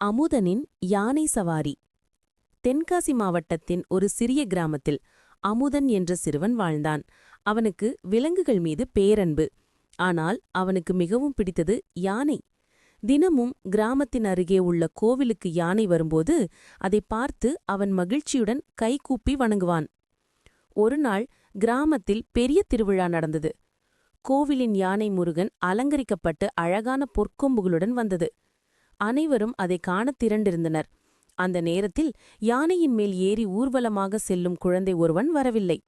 அமுதனின் யானை சவாரி. தென்காசி மாவட்டத்தின் ஒரு சிறிய கிராமத்தில் அமுதன் என்ற சிறுவன் வாழ்ந்தான். அவனுக்கு விலங்குகள் மீது பேரன்பு. ஆனால் அவனுக்கு மிகவும் பிடித்தது யானை. தினமும் கிராமத்தின் அருகே உள்ள கோவிலுக்கு யானை வரும்போது அதை பார்த்து அவன் மகிழ்ச்சியுடன் கைகூப்பி வணங்குவான். ஒருநாள் கிராமத்தில் பெரிய திருவிழா நடந்தது. கோவிலின் யானை முருகன் அலங்கரிக்கப்பட்டு அழகான பொற்கொம்புகளுடன் வந்தது. அனைவரும் அதை காணத் திரண்டிருந்தனர். அந்த நேரத்தில் யானையின் மேல் ஏறி ஊர்வலமாக செல்லும் குழந்தை ஒருவன் வரவில்லை.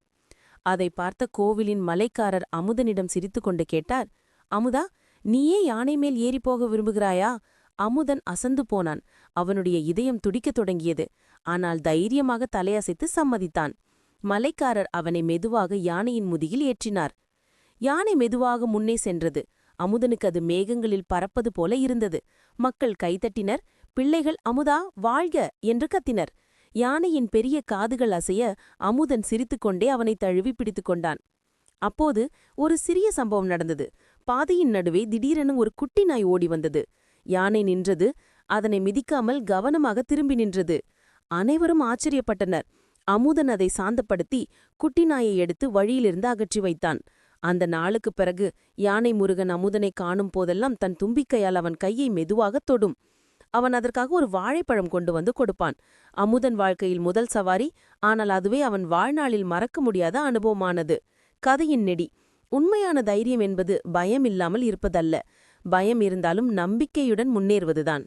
அதை பார்த்த கோவிலின் மலைக்காரர் அமுதனிடம் சிரித்துக்கொண்டு கேட்டார் அமுதா நீயே யானை மேல் ஏறிப் போக விரும்புகிறாயா? அமுதன் அசந்து போனான். அவனுடைய இதயம் துடிக்கத் தொடங்கியது. ஆனால் தைரியமாக தலையசைத்து சம்மதித்தான். மலைக்காரர் அவனை மெதுவாக யானையின் முதுகில் ஏற்றினார். யானை மெதுவாக முன்னே சென்றது. அமுதனுக்கு அது மேகங்களில் பறப்பது போல இருந்தது. மக்கள் கைதட்டினர் பிள்ளைகள் அமுதா வாழ்க! என்று கத்தினர். யானையின் பெரிய காதுகள் அசைய அமுதன் சிரித்துக்கொண்டே அவனை தழுவி பிடித்துக் கொண்டான். அப்போது ஒரு சிறிய சம்பவம் நடந்தது. பாதையின் நடுவே திடீரென ஒரு குட்டி நாய் ஓடி வந்தது. யானை நின்றது. அதனை மிதிக்காமல் கவனமாக திரும்பி நின்றது. அனைவரும் ஆச்சரியப்பட்டனர். அமுதன் அதை சாந்தப்படுத்தி குட்டி நாயை எடுத்து வழியிலிருந்து அகற்றி வைத்தான். அந்த நாளுக்குப் பிறகு யானை முருகன் அமுதனை காணும் போதெல்லாம் தன் தும்பிக்கையால் அவன் கையை மெதுவாகத் தொடும். அவன் அதற்காக ஒரு வாழைப்பழம் கொண்டு வந்து கொடுப்பான். அமுதன் வாழ்க்கையில் முதல் சவாரி ஆனால் அதுவே அவன் வாழ்நாளில் மறக்க முடியாத அனுபவமானது. கதையின் நெடி உண்மையான தைரியம் என்பது பயம் இல்லாமல் இருப்பதல்ல. பயம் இருந்தாலும் நம்பிக்கையுடன் முன்னேறுவதுதான்.